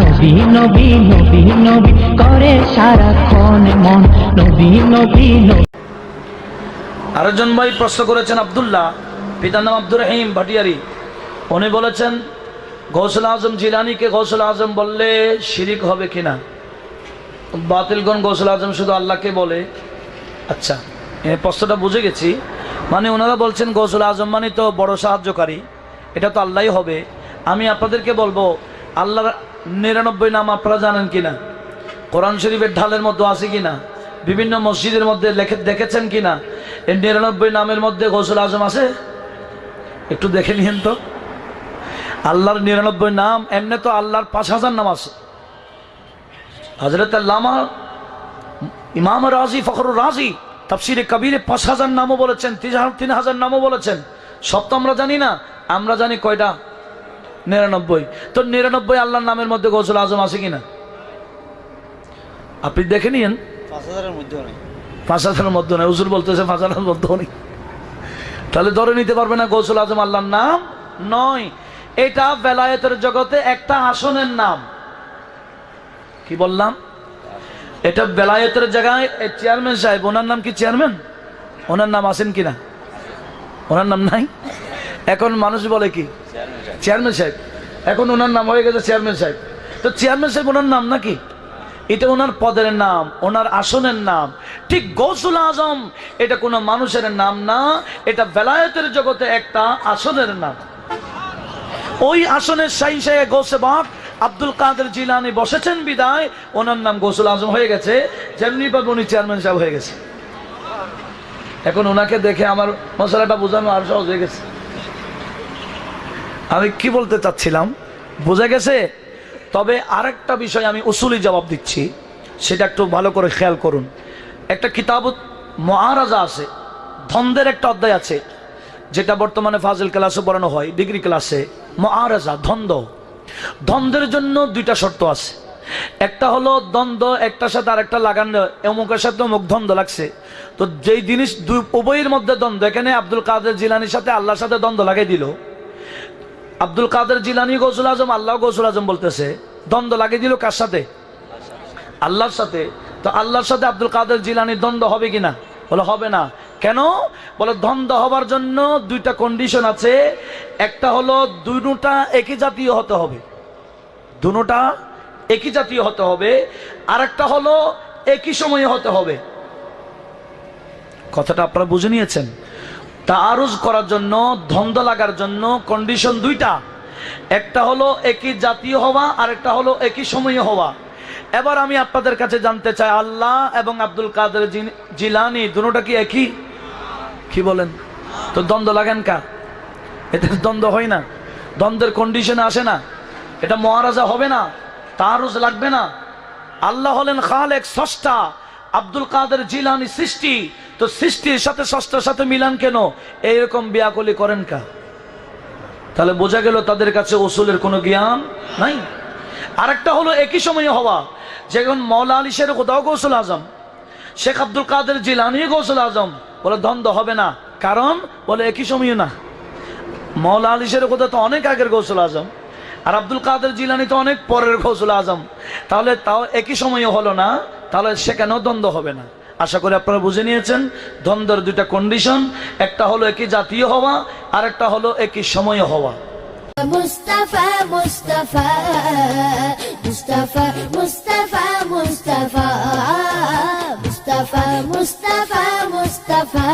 নবী নবী নবী নবী, করে সারাক্ষণ মন। নবী নবী আরেকজন ভাই প্রশ্ন করেছেন আবদুল্লাহ, পিতার নাম আব্দুর রহিম ভাটিয়ারি। উনি বলেছেন, গৌসুল আজম জিলানিকে গৌসুল আজম বললে শিরিক হবে কিনা? বাতিলগণ গৌসুল আজম শুধু আল্লাহকে বলে? আচ্ছা প্রশ্নটা বুঝে গেছি। মানে ওনারা বলছেন, গৌসুল আজম মানে তো বড় সাহায্যকারী, এটা তো আল্লাহই হবে। আমি আপনাদেরকে বলব, আল্লাহর নিরানব্বই নাম আপনারা জানেন কিনা? কোরআন শরীফের ঢালের মধ্যে আছে কিনা? বিভিন্ন মসজিদের মধ্যে লেখে দেখেছেন কিনা? এই নিরানব্বই নামের মধ্যে গৌসুল আজম আছে? একটু দেখে নিন তো। আল্লাহর নিরানব্বই নাম, এমনি তো আল্লাহর পাঁচ হাজার নাম আছে। হজরত আল্লামা ইমাম রাজি, ফখরুর রাজি, তাফসিরে কবিরে পাঁচ হাজার নামও বলেছেন তিন হাজার নামও বলেছেন। সব তো আমরা জানি না। আমরা জানি কয়টা? নিরানব্বই। তো নিরানব্বই আল্লাহর নামের মধ্যে গৌসুল আজম আছে কিনা? আপনি দেখে নিন পাঁচ হাজারের মধ্যে নেই। হুজুর বলতেছে পাঁচ হাজারের মধ্যেও নেই। তাহলে ধরে নিতে পারবে না গৌসুল আজম আল্লাহর নাম? নয়। এটা বেলায়েতের জগতে একটা আসনের নাম। কি বললাম? এটা বেলায়েতের জায়গায় চেয়ারম্যান সাহেব ওনার নাম কি চেয়ারম্যান? ওনার নাম আছেন কিনা? ওনার নাম নাই? এখন মানুষ বলে কি? চেয়ারম্যান সাহেব, এখন ওনার নাম হয়ে গেছে চেয়ারম্যান সাহেব। তো চেয়ারম্যান সাহেব, ওনার নাম নাকি? এটা ওনার পদের নাম, ওনার আসনের নাম। ঠিক গৌসুল আজম, এটা কোনো মানুষের নাম না, এটা বেলায়েতের জগতে একটা আসনের নাম। ওই আসনের সাই সাই গৌসে বাক আব্দুল কাদের জিলানি বসেছেন বিদায়, ওনার নাম গৌসুল আজম হয়ে গেছে, যেমনি পাবে উনি চেয়ারম্যান সাহেব হয়ে গেছে। এখন ওনাকে দেখে আমার মশলাটা বোঝানো আর সহজ হয়ে গেছে। আমি কি বলতে চাচ্ছিলাম? বোঝা গেছে? তবে আরেকটা বিষয় আমি উসুলি জবাব দিচ্ছি, সেটা একটু ভালো করে খেয়াল করুন। একটা কিতাব মহারাজা আছে, ধন্দের একটা অধ্যায় আছে, যেটা বর্তমানে ফাজিল ক্লাসে পড়ানো হয়, ডিগ্রি ক্লাসে। মহারাজা, ধন্দ। দ্বন্দ্বের জন্য দুইটা শর্ত আছে। একটা হলো দ্বন্দ্ব, একটার সাথে আরেকটা লাগানো অমুকের সাথে অমুক দ্বন্দ্ব লাগছে। তো যেই জিনিস দুই উভয়ের মধ্যে দ্বন্দ্ব, এখানে আব্দুল কাদের জিলানির সাথে আল্লাহর সাথে দ্বন্দ্ব লাগাই দিল আব্দুল কাদের জিলানি গৌসুল আজম, আল্লাহ গৌসুল আজম বলতেছে, দ্বন্দ্ব লাগিয়ে দিল কার সাথে? আল্লাহর সাথে। তো আল্লাহর সাথে আব্দুল কাদের জিলানি দ্বন্দ্ব হবে কিনা? বলে, হবে না। কেন? বলে, দ্বন্দ্ব হবার জন্য দুইটা কন্ডিশন আছে। একটা হলো দুটা একই জাতীয় হতে হবে। দুটা একই জাতীয় হতে হবে। আর একটা হলো, একই সময়ে হতে হবে। কথাটা আপনারা বুঝে নিয়েছেন? তারুজ করার জন্য, ধন্দ লাগার জন্য কন্ডিশন দুইটা। একটা হলো একই জাতীয় হওয়া আর একটা হলো একই সময়ে হওয়া। এবার আমি আপনাদের কাছে জানতে চাই, আল্লাহ এবং আব্দুল কাদের জিলানি দুটোটা কি একই? কি বলেন? তো দ্বন্দ্ব লাগেন কা এতে দ্বন্দ্ব হয় না। দ্বন্দ্বের কন্ডিশনে আসে না। এটা মহারাজা হবে না তারুজ লাগবে না। আল্লাহ হলেন খালেক সষ্টা আব্দুল কাদের জিলানি সৃষ্টি। তো সৃষ্টির সাথে ষষ্ঠার সাথে মিলান কেন? এইরকম বিয়াকলি করেন কা তাহলে বোঝা গেল তাদের কাছে ওসুলের কোনো জ্ঞান নাই? আরেকটা হলো একই সময়ে হওয়া যেমন মৌলা আলী শের কোথাও গৌসুল আজম, শেখ আব্দুল কাদের জিলানি গৌসুল আজম, বলে দ্বন্দ্ব হবে না। কারণ বলে একই সময় না। মৌলা আলী শের কোথাও তো অনেক আগের গৌসুল আজম, আর আব্দুল কাদের জিলানি তো অনেক পরের গৌসুল আজম। তাহলে তাও একই সময়ে হলো না, তাহলে সেখানেও দ্বন্দ্ব হবে না। আশা করি আপনারা বুঝে নিয়েছেন, দ্বন্দ্বের দুইটা কন্ডিশন একটা হলো একই জাতীয় হওয়া, আর একটা হলো একই সময় হওয়া। মুস্তাফা মুস্তাফা মুস্তাফা মুস্তাফা মুস্তাফা মুস্তাফা মুস্তাফা মুস্তাফা।